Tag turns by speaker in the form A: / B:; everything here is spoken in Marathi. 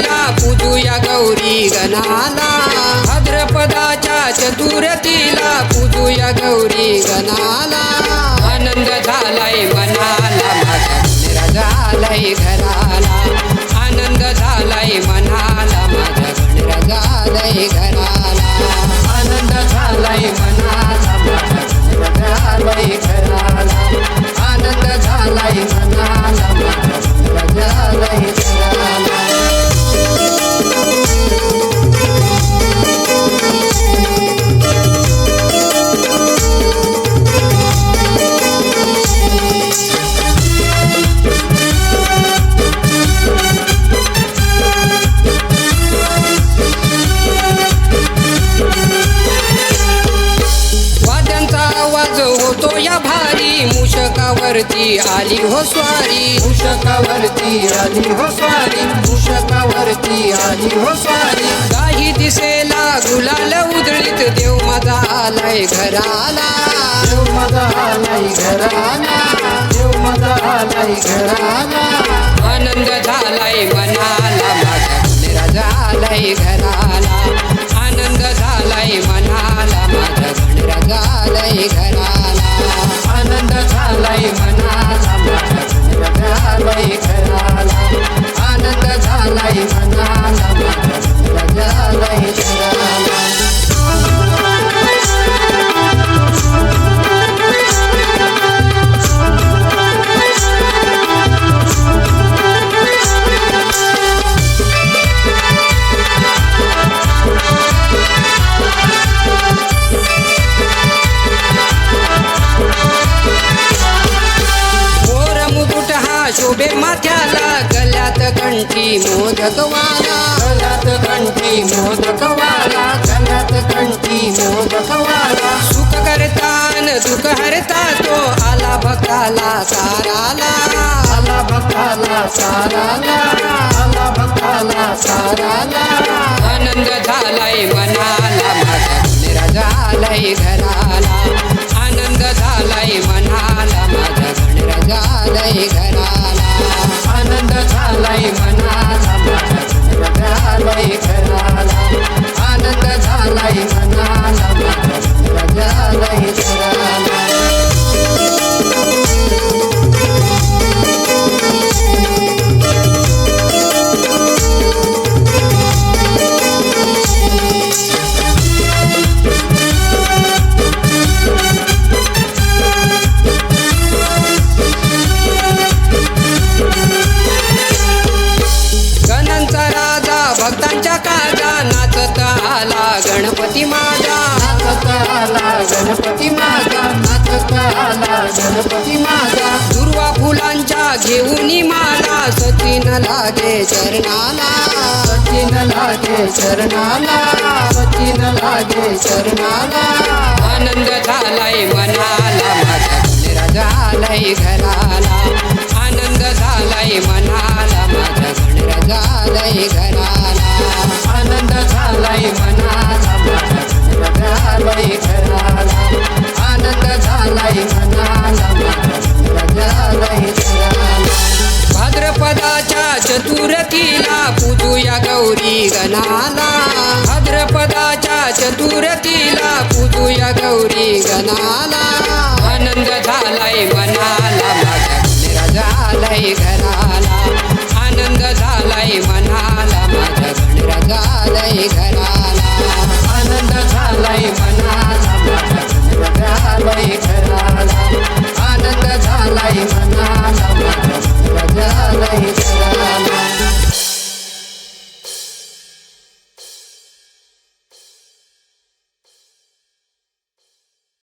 A: गणाला पूजूया गौरी गणाला. भद्रपदाच्या चतुरतीला पूजूया गौरी गणाला. आनंद झालाय मनाला माझा झालाय घराला. आनंद झालाय मनाला माझा झालाय घराला. आनंद झालाय मनाला माझा झालाय घराला. आनंद झालाय मनाला मुशकावरती आली हो स्वारी. मुशकावरती आली हो स्वारी. मुशकावरती आली हो स्वारी. काही दिसेला गुलाल उधळीत देव माझा आलाय घराला देव माझा आलाय घराला देव माझा आलाय घराला आनंद झालाय मनाला. माझ्या गणराजा आलाय घराला आनंद झालाय मनाला. माझ्या गणराजा वाला गल्यात कंठी मोदकवाला गल्यात कंठी मोदकवाला गल्यात कंठी मोदकवाला सुख करतान दुःख हरता तो आला भक्ताला साराला. आला भक्ताला साराला. आला भक्ताला साराला. आनंद झालाय मनाला. माझा राजा आलाय घराला. आनंद झालाय मनाला. नाथाच्या काजा नाचत आला गणपती माझा. नाचत आला गणपती माझा. नाचत आला गणपती माझा. दुर्वा फुलांच्या घेऊन माला सतीन लागे चरणाला. सतीन लागे चरणाला. सतीन लागे चरणाला. आनंद झालाय मनाला. माझा गणराजा आलाय घराला. गणाला. भद्रपदाच्या चतुरतीला पूजूया गौरी गणाला.